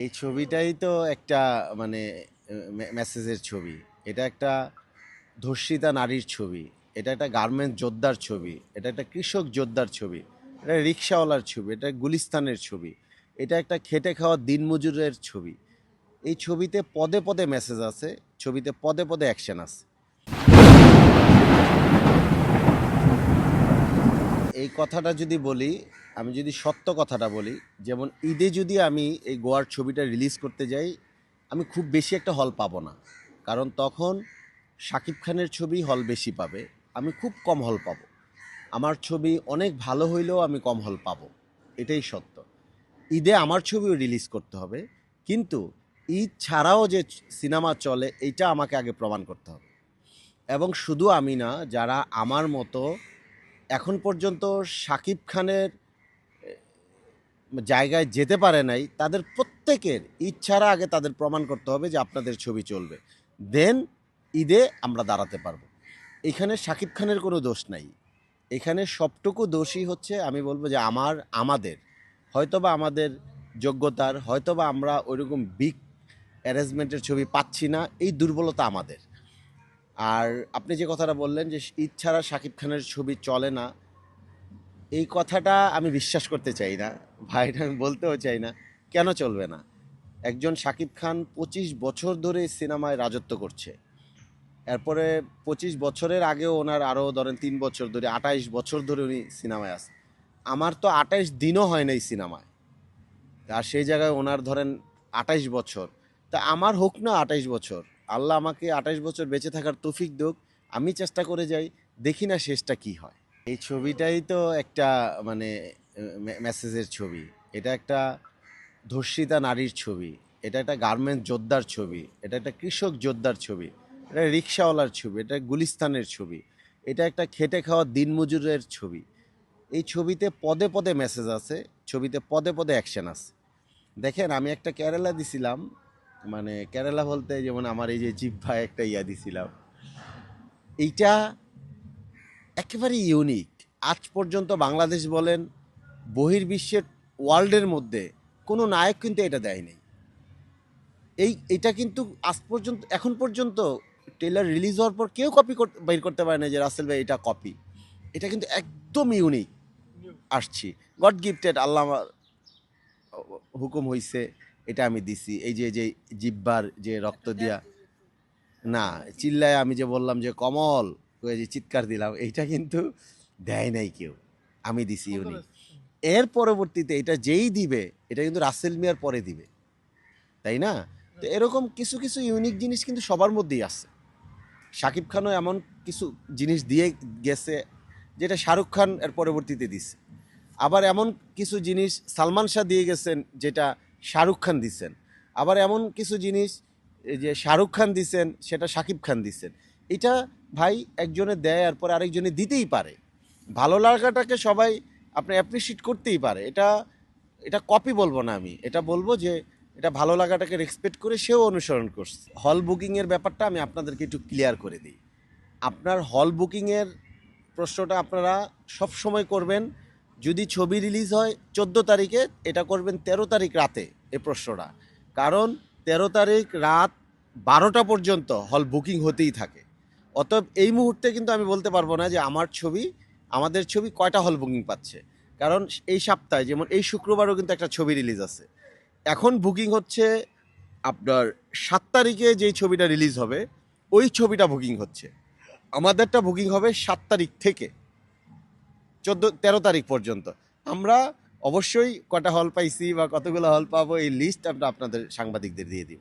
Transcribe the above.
এই ছবিটাই তো একটা মানে মেসেজের ছবি। এটা একটা ধর্ষিতা নারীর ছবি। এটা একটা গার্মেন্টস যোদ্ধার ছবি। এটা একটা কৃষক যোদ্ধার ছবি। এটা রিক্সাওয়ালার ছবি। এটা গুলিস্তানের ছবি। এটা একটা খেটে খাওয়া দিনমজুরের ছবি। এই ছবিতে পদে পদে মেসেজ আছে ছবিতে পদে পদে অ্যাকশন আছে এই কথাটা যদি বলি, আমি যদি সত্য কথাটা বলি, যেমন ঈদে যদি আমি এই গোয়ার ছবিটা রিলিজ করতে যাই, আমি খুব বেশি একটা হল পাবো না। কারণ তখন শাকিব খানের ছবি হল বেশি পাবে, আমি খুব কম হল পাবো। আমার ছবি অনেক ভালো হইলেও আমি কম হল পাবো, এটাই সত্য। ঈদে আমার ছবিও রিলিজ করতে হবে, কিন্তু ঈদ ছাড়াও যে সিনেমা চলে, এইটা আমাকে আগে প্রমাণ করতে হবে। এবং শুধু আমি না, যারা আমার মতো এখন পর্যন্ত শাকিব খানের জায়গায় যেতে পারে নাই, তাদের প্রত্যেকের ইচ্ছারা আগে তাদের প্রমাণ করতে হবে যে আপনাদের ছবি চলবে। দেন ঈদে আমরা দাঁড়াতে পারব। এখানে শাকিব খানের কোনো দোষ নাই। এখানে সবটুকু দোষই হচ্ছে, আমি বলব যে আমার, আমাদের। হয়তোবা আমাদের যোগ্যতার, হয়তোবা আমরা ওইরকম বিগ অ্যারেঞ্জমেন্টের ছবি পাচ্ছি না, এই দুর্বলতা আমাদের। আর আপনি যে কথাটা বললেন যে ঈদ ছাড়া শাকিব খানের ছবি চলে না, এই কথাটা আমি বিশ্বাস করতে চাই না। ভাইটা আমি বলতেও চাই না, কেন চলবে না? একজন শাকিব খান পঁচিশ বছর ধরে সিনেমায় রাজত্ব করছে। এরপরে পঁচিশ বছরের আগেও ওনার আরও ধরেন তিন বছর ধরে, আঠাইশ বছর ধরে উনি সিনেমায় আছে আমার তো আঠাইশ দিনও হয় না এই সিনেমায়। আর সেই জায়গায় ওনার ধরেন আঠাইশ বছর। তা আমার হোক না আঠাইশ বছর আল্লাহ আমাকে আঠাশ বছর বেঁচে থাকার তৌফিক দোক, আমি চেষ্টা করে যাই, দেখি না শেষটা কি হয়। এই ছবিটাই তো একটা মানে মেসেজের ছবি। এটা একটা ধর্ষিতা নারীর ছবি। এটা একটা গার্মেন্ট যোদ্ধার ছবি। এটা একটা কৃষক যোদ্ধার ছবি। এটা রিক্সাওয়ালার ছবি। এটা গুলিস্তানের ছবি। এটা একটা খেটে খাওয়া দিনমজুরের ছবি। এই ছবিতে পদে পদে মেসেজ আছে, ছবিতে পদে পদে অ্যাকশন আছে। দেখেন, আমি একটা কেরালা দিছিলাম মানে কেরালা বলতে যেমন আমার এই যে জিভা একটা ইয়া দিছিলাম। এইটা একেবারে ইউনিক আজ পর্যন্ত বাংলাদেশ বলেন, বহির্বিশ্বের ওয়ার্ল্ডের মধ্যে কোনো নায়ক কিন্তু এটা দেয়নি এই, এটা কিন্তু আজ পর্যন্ত, এখন পর্যন্ত ট্রেলার রিলিজ হওয়ার পর কেউ কপি বের করতে পারে না যে রাসেল ভাই এটা কপি এটা কিন্তু একদম ইউনিক আসছি। গড গিফটেড আল্লাহ হুকুম হইছে। এটা আমি দিছি। এই যে যে জিব্বার যে রক্ত দিয়া না চিল্লায় আমি যে বললাম যে কমল ওই যে চিৎকার দিলাম এইটা কিন্তু দেয় নাই কেউ। আমি দিছি ইউনি এর পরবর্তীতে এটা যেই দিবে এটা কিন্তু রাসেল মিয়ার পরে দিবে। তাই না? তো এরকম কিছু কিছু ইউনিক জিনিস কিন্তু সবার মধ্যেই আছে। শাকিব খানও এমন কিছু জিনিস দিয়ে গেছে যেটা শাহরুখ খান এর পরবর্তীতে দিছে। আবার এমন কিছু জিনিস সালমান শাহ দিয়ে গেছেন যেটা শাহরুখ খান দিচ্ছেন। আবার এমন কিছু জিনিস যে শাহরুখ খান দিচ্ছেন, সেটা শাকিব খান দিছেন এটা ভাই একজনে দেয় আর পরে আরেকজনে দিতেই পারে। ভালো লাগাটাকে সবাই আপনি অ্যাপ্রিসিয়েট করতেই পারে। এটা এটা কপি বলব না আমি। এটা বলব যে, এটা ভালো লাগাটাকে রেসপেক্ট করে সেও অনুসরণ করছে। হল বুকিংয়ের ব্যাপারটা আমি আপনাদেরকে একটু ক্লিয়ার করে দিই। আপনার হল বুকিংয়ের প্রশ্নটা আপনারা সব সময় করবেন। যদি ছবি রিলিজ হয় চোদ্দ তারিখে, এটা করবেন তেরো তারিখ রাতে এ প্রশ্নটা। কারণ তেরো তারিখ রাত বারোটা পর্যন্ত হল বুকিং হতেই থাকে। অতএব এই মুহূর্তে কিন্তু আমি বলতে পারব না যে আমার ছবি, আমাদের ছবি কয়টা হল বুকিং পাচ্ছে। কারণ এই সপ্তাহে, যেমন এই শুক্রবারও কিন্তু একটা ছবি রিলিজ আছে। এখন বুকিং হচ্ছে আপনার সাত তারিখে যেই ছবিটা রিলিজ হবে, ওই ছবিটা বুকিং হচ্ছে। আমাদেরটা বুকিং হবে সাত তারিখ থেকে। চোদ্দ, তেরো তারিখ পর্যন্ত। আমরা অবশ্যই কটা হল পাইছি বা কতগুলো হল পাবো এই লিস্ট আমরা আপনাদের সাংবাদিকদের দিয়ে দিব।